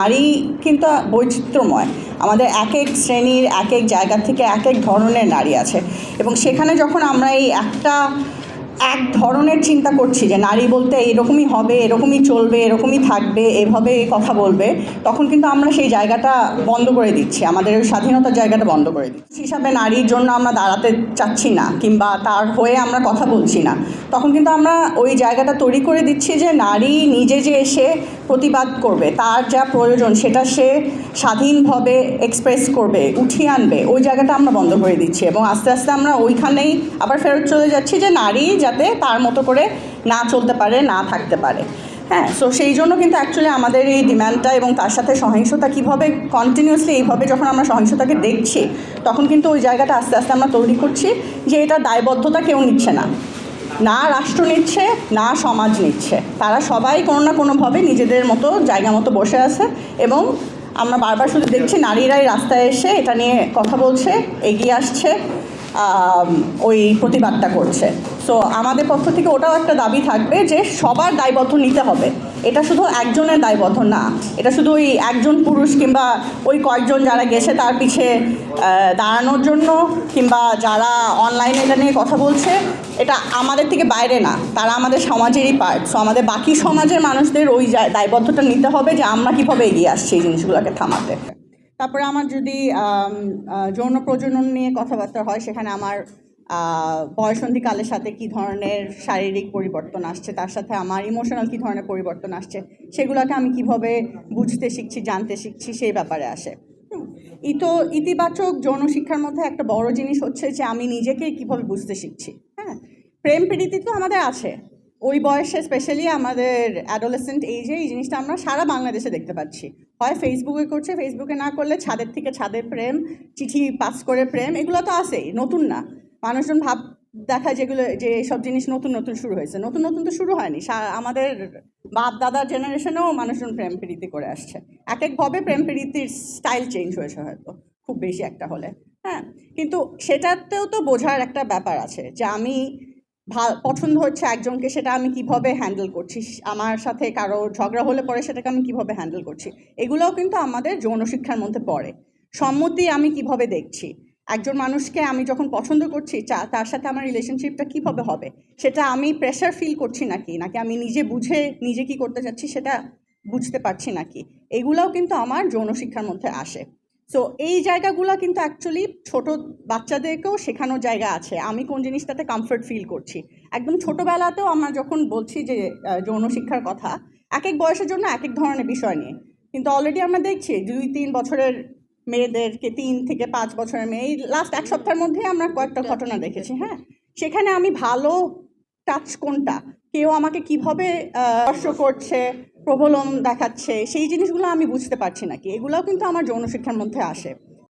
নারী কিন্তু বৈচিত্র্যময়। আমাদের এক এক শ্রেণির এক এক জায়গা থেকে এক এক ধরনের নারী আছে। এবং সেখানে যখন আমরা এই একটা এক ধরনের চিন্তা করছি যে নারী বলতে এরকমই হবে, এরকমই চলবে, এরকমই থাকবে, এভাবে কথা বলবে, তখন কিন্তু আমরা সেই জায়গাটা বন্ধ করে দিচ্ছি, আমাদের স্বাধীনতার জায়গাটা বন্ধ করে দিচ্ছি। হিসাবে নারীর জন্য আমরা দাঁড়াতে চাচ্ছি না, কিংবা তার হয়ে আমরা কথা বলছি না। তখন কিন্তু আমরা ওই জায়গাটা তৈরি করে দিচ্ছি যে নারী নিজে যে এসে প্রতিবাদ করবে, তার যা প্রয়োজন সেটা সে স্বাধীনভাবে এক্সপ্রেস করবে, উঠিয়ে আনবে, ওই জায়গাটা আমরা বন্ধ করে দিচ্ছি এবং আস্তে আস্তে আমরা ওইখানেই আবার ফেরত চলে যাচ্ছি যে নারী যাতে তার মতো করে না চলতে পারে, না থাকতে পারে। হ্যাঁ সো সেই জন্য কিন্তু অ্যাকচুয়ালি আমাদের এই ডিম্যান্ডটা এবং তার সাথে সহিংসতা কীভাবে কন্টিনিউসলি এইভাবে যখন আমরা সহিংসতাকে দেখছি, তখন কিন্তু ওই জায়গাটা আস্তে আস্তে আমরা তৈরি করছি যে এটা দায়বদ্ধতা কেউ নিচ্ছে না। না রাষ্ট্র নিচ্ছে, না সমাজ নিচ্ছে। তারা সবাই কোনো না কোনোভাবে নিজেদের মতো, জায়গা মতো বসে আছে এবং আমরা বারবার শুধু দেখছি নারীরাই রাস্তায় এসে এটা নিয়ে কথা বলছে, এগিয়ে আসছে। ওই প্রতিবাদটা করছে। সো আমাদের পক্ষ থেকে ওটাও একটা দাবি থাকবে যে সবার দায়বদ্ধ নিতে হবে। এটা শুধু একজনের দায়বদ্ধ না, এটা শুধু ওই একজন পুরুষ কিংবা ওই কয়েকজন যারা গেছে তার পিছে দাঁড়ানোর জন্য কিংবা যারা অনলাইনে এটা নিয়ে কথা বলছে, এটা আমাদের থেকে বাইরে না। তারা আমাদের সমাজেরই পার্ট সো আমাদের বাকি সমাজের মানুষদের ওই দায়বদ্ধতা নিতে হবে যে আমরা কীভাবে এগিয়ে আসছি এই জিনিসগুলোকে থামাতে। তারপরে আমার যদি যৌন প্রজনন নিয়ে কথাবার্তা হয়, সেখানে আমার বয়সন্ধিকালের সাথে কি ধরনের শারীরিক পরিবর্তন আসছে, তার সাথে আমার ইমোশনাল কি ধরনের পরিবর্তন আসছে, সেগুলোকে আমি কীভাবে বুঝতে শিখছি, জানতে শিখছি, সেই ব্যাপারে আসে। ইতো, ইতিবাচক যৌন শিক্ষার মধ্যে একটা বড় জিনিস হচ্ছে যে আমি নিজেকে কীভাবে বুঝতে শিখছি হ্যাঁ প্রেম প্রীতি তো আমাদের আছে ওই বয়সে স্পেশালি আমাদের অ্যাডোলেসেন্ট এইজে এই জিনিসটা আমরা সারা বাংলাদেশে দেখতে পাচ্ছি। হয় ফেসবুকে করছে ফেসবুকে না করলে ছাদের থেকে ছাদের প্রেম, চিঠি পাস করে প্রেম, এগুলো তো আসেই নতুন না। মানুষজন ভাব দেখা যেগুলো, যে এইসব জিনিস নতুন নতুন শুরু হয়েছে। নতুন নতুন তো শুরু হয়নি। আমাদের বাপ দাদার জেনারেশনেও মানুষজন প্রেম প্রীতি করে আসছে। এক একভাবে প্রেম প্রীতির স্টাইল চেঞ্জ হয়েছে হয়তো, খুব বেশি একটা হলে। হ্যাঁ কিন্তু সেটাতেও তো বোঝার একটা ব্যাপার আছে যে আমি পছন্দ হচ্ছে একজনকে, সেটা আমি কীভাবে হ্যান্ডেল করছি? আমার সাথে কারও ঝগড়া হলে পরে সেটাকে আমি কীভাবে হ্যান্ডেল করছি? এগুলোও কিন্তু আমাদের যৌন শিক্ষার মধ্যে পড়ে। সম্মতি আমি কীভাবে দেখছি? একজন মানুষকে আমি যখন পছন্দ করছি তার সাথে আমার রিলেশনশিপটা কীভাবে হবে? সেটা আমি প্রেশার ফিল করছি নাকি? নাকি আমি নিজে বুঝে, নিজে কি করতে চাচ্ছি, সেটা বুঝতে পারছি নাকি? এগুলোও কিন্তু আমার যৌন শিক্ষার মধ্যে আসে। সো এই জায়গাগুলো কিন্তু অ্যাকচুয়ালি ছোট বাচ্চাদেরকেও শেখানোর জায়গা আছে। আমি কোন জিনিসটাতে কমফর্ট ফিল করছি? একদম ছোটোবেলাতেও আমরা যখন বলছি যে যৌন শিক্ষার কথা এক এক বয়সের জন্য এক এক ধরনের বিষয় নিয়ে। কিন্তু অলরেডি আমরা দেখছি, দুই, তিন বছরের মেয়েদেরকে, তিন থেকে পাঁচ বছরের মেয়ে, এই লাস্ট এক সপ্তাহের মধ্যে আমরা কয়েকটা ঘটনা দেখেছি হ্যাঁ? সেখানে আমি ভালো টাচ কোনটা? কেউ আমাকে কীভাবে স্পর্শ করছে? প্রবলন দেখাচ্ছে, সেই জিনিসগুলো আমি বুঝতে পারছি নাকি? এগুলোও কিন্তু আমার যৌন শিক্ষার মধ্যে আসে।